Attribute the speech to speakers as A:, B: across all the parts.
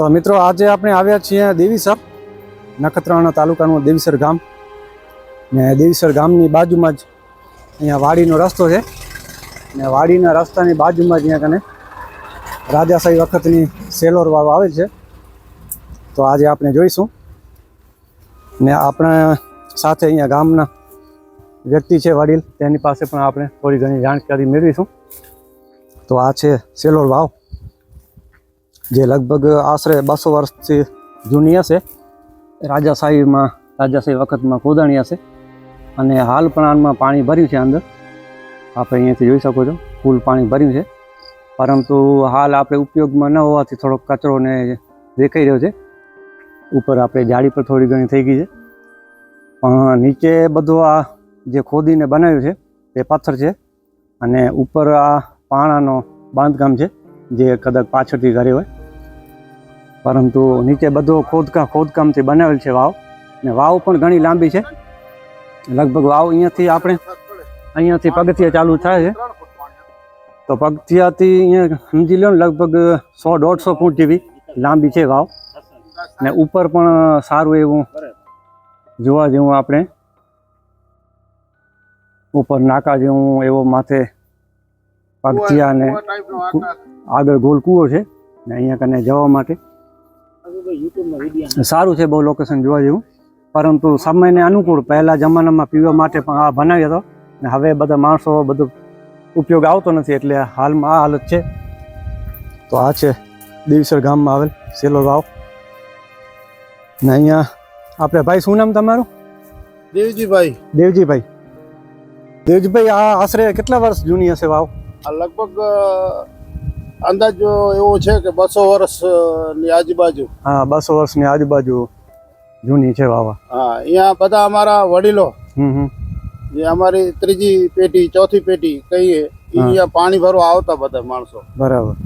A: તો મિત્રો આજે આપણે આવ્યા છીએ દેવીસર, નખત્રાણા તાલુકાનું દેવીસર ગામ. ને દેવીસર ગામની બાજુમાં જ અહીંયા વાડીનો રસ્તો છે. ને વાડીના રસ્તાની બાજુમાં જ અહીંયા કને રાજાશાહી વખતની સેલોર વાવ આવે છે. તો આજે આપણે જોઈશું. ને આપણા સાથે અહીંયા ગામના વ્યક્તિ છે વડીલ, તેની પાસે પણ આપણે થોડી ઘણી જાણકારી મેળવીશું. તો આ છે સેલોર વાવ. જે લગભગ આશરે બસો વર્ષથી જૂની હશે. રાજાશાહીમાં રાજાશાહી વખતમાં ખોદાણી હશે અને હાલ પણ પાણી ભર્યું છે અંદર. આપણે અહીંયાથી જોઈ શકો છો, ફૂલ પાણી ભર્યું છે. પરંતુ હાલ આપણે ઉપયોગમાં ન હોવાથી થોડોક કચરો ને દેખાઈ રહ્યો છે. ઉપર આપણે જાળી પર થોડી ઘણી થઈ ગઈ છે. પણ નીચે બધું આ જે ખોદીને બનાવ્યું છે તે પથ્થર છે. અને ઉપર આ પાણાનો બાંધકામ છે, જે કદાચ પાછળથી ઘરે હોય. પરંતુ નીચે બધો ખોદકામ ખોદકામથી બનાવેલ છે વાવ. ને વાવ પણ ઘણી લાંબી છે. લગભગ વાવ અહીંયાથી આપણે અહીંયાથી પગથિયા ચાલુ થાય છે. તો પગથિયાથી અહીંયા સમજી લો ને લગભગ સો દોઢસો ફૂટ જેવી લાંબી છે વાવ. ને ઉપર પણ સારું એવું જોવા જેવું આપણે ઉપર નાકા જેવું એવો માથે પગથિયા ને આગળ ગોલ કૂવો છે. ને અહીંયા કને જવા માટે સારું છે બહુ લોકેશન જોવા જેવું. પરંતુ સમયને અનુકૂળ. પહેલા જમાનામાં પીવા માટે પણ આ બનાવ્યો હતો. ને હવે બધા માણસો બધો ઉપયોગ આવતો નથી એટલે હાલમાં આ હાલત છે. તો આ છે દેવીસર ગામમાં આવેલ સેલો વાવ. ને અહીંયા આપણે ભાઈ શું નામ તમારું?
B: દેવજીભાઈ.
A: દેવજીભાઈ. દેવજીભાઈ આ આશરે કેટલા વર્ષ જૂની હશે વાવ?
B: આ લગભગ અંદાજો એવો છે કે બસો વર્ષની આજુબાજુ.
A: હા બસો વર્ષની આજુબાજુ જૂની છે વાવા.
B: હા અહીંયા બધા અમારા વડીલો જે અમારી ત્રીજી પેટી ચોથી પેટી કહીએ અહીંયા પાણી ભરવા આવતા બધા માણસો.
A: બરાબર.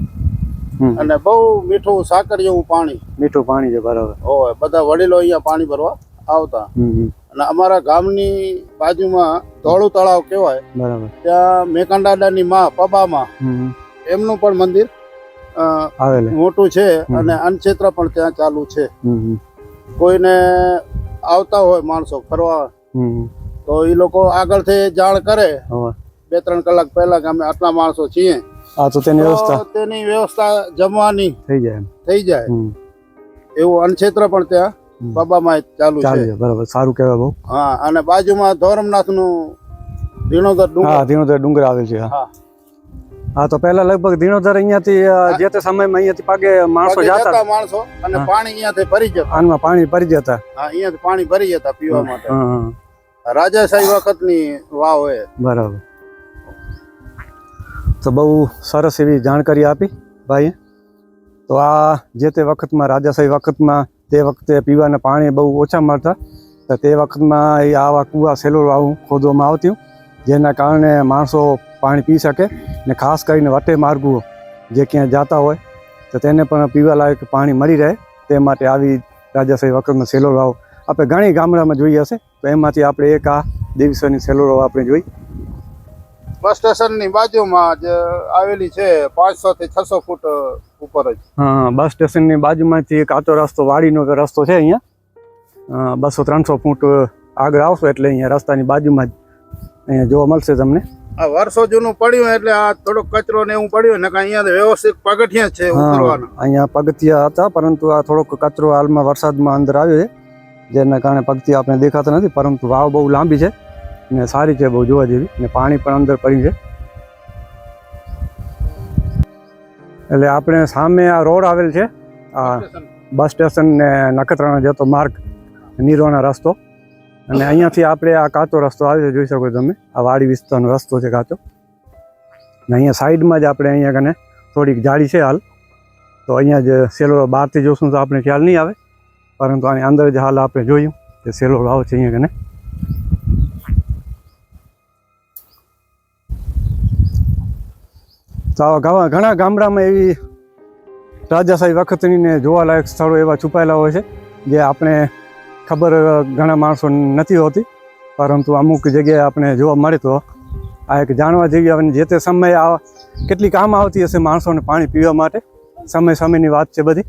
B: અને બહુ મીઠું સાકર જેવું પાણી.
A: મીઠું પાણી છે બરાબર.
B: હોય બધા વડીલો અહીંયા પાણી ભરવા આવતા. અને અમારા ગામની બાજુમાં ધોળું તળાવ કહેવાય.
A: બરાબર.
B: ત્યાં મેકંડાડાની માં પબામાં. એમનું પણ મંદિર મોટું છે અને અન્નક્ષેત્ર પણ ત્યાં ચાલુ છે. કોઈને આવતા હોય માણસો ફરવા. તો એ લોકો આગળથી જાણ કરે. બે ત્રણ કલાક પહેલા કે અમે આટલા માણસો છીએ.
A: આ તો તેની વ્યવસ્થા
B: તેની વ્યવસ્થા જમવાની
A: થઈ જાય
B: થઈ જાય. એવું અન્નક્ષેત્ર પણ ત્યાં. બાબામાં ચાલુ છે.
A: બરાબર. સારું કહેવાય બહુ.
B: હા અને બાજુમાં ધોરમનાથનું ધીણોદર ડુંગર.
A: હા ધીણોધર ડુંગર આવેલ છે હા.
B: હા.
A: તો પહેલા લગભગ ધીણોધર અહીંયાથી જે તે સમયમાં અહીંયાથી પાગે માણસો જતા.
B: માણસો અને પાણી અહીંયાથી ભરી જતા.
A: આનમાં પાણી ભરી જતા.
B: હા અહીંયાથી પાણી ભરી જતા પીવા માટે. રાજાશાહી વખતની વાવ એ.
A: બરાબર. તો બહુ સરસ એવી જાણકારી આપી ભાઈએ. તો આ જે તે વખતમાં રાજાશાહી વખતમાં તે વખતે પીવાના પાણી બહુ ઓછા મળતા. તો તે વખતમાં એ આવા કૂવા સેલોર આવું ખોદવામાં આવતું. જેના કારણે માણસો પાણી પી શકે ને ખાસ કરીને વટે માર્ગો જે ક્યાં જતા હોય તો તેને પણ પીવા લાયક પાણી મળી રહે. તે માટે આવી રાજાશાહી વખતનો સેલો વાવ આપણે ઘણી ગામડામાં જોઈ હશે. તો એમાંથી આપણે એક આ દેવીસરની સેલો વાવ આપણે જોઈ.
B: બસ સ્ટેશનની બાજુમાં જ આવેલી છે પાંચસો થી છસો ફૂટ ઉપર જ.
A: હા બસ સ્ટેશનની બાજુમાંથી એક આતો રસ્તો વાડીનો રસ્તો છે અહીંયા. બસો ત્રણસો ફૂટ આગળ આવશો એટલે અહીંયા રસ્તાની બાજુમાં જ અહીંયા જોવા મળશે તમને.
B: આ વર્ષો જૂનું પડ્યું એટલે આ થોડોક કચરો ને એવું પડ્યું ને અહીંયા વ્યવસ્થિત પગથિયા છે ઉતરવાના.
A: અહીંયા પગથિયા હતા પરંતુ આ થોડોક કચરો હાલમાં વરસાદમાં અંદર આવ્યો છે જેના કારણે પગથિયા આપણે દેખાતા નથી પરંતુ વાવ બહુ લાંબી છે ને સારી છે બહુ જોવા જેવી ને પાણી પણ અંદર પડ્યું છે. એટલે આપણે સામે આ રોડ આવેલ છે આ બસ સ્ટેશન. ને નખત્રાણા જતો માર્ગ નીરોના રસ્તો. અને અહીંયાથી આપણે આ કાચો રસ્તો આવે છે, જોઈ શકો તમે. આ વાડી વિસ્તારનો રસ્તો છે કાચો અને અહીંયા સાઈડમાં જ આપણે અહીંયા કને થોડીક જાળી છે હાલ. તો અહીંયા જે સેલો બહારથી જોશું તો આપણે ખ્યાલ નહીં આવે. પરંતુ આની અંદર જ હાલ આપણે જોયું કે સેલો આવે છે અહીંયા કને. તો આવા ઘણા ગામડામાં એવી રાજાશાહી વખતની ને જોવાલાયક સ્થળો એવા છુપાયેલા હોય છે, જે આપણે ખબર ઘણા માણસો નથી હોતી, પરંતુ અમુક જગ્યાએ આપણે જોવા મળે તો આ એક જાણવા જેવી અને જે તે સમયે આ કેટલી કામ આવતી હશે માણસોને પાણી પીવા માટે, સમય સમયની વાત છે બધી.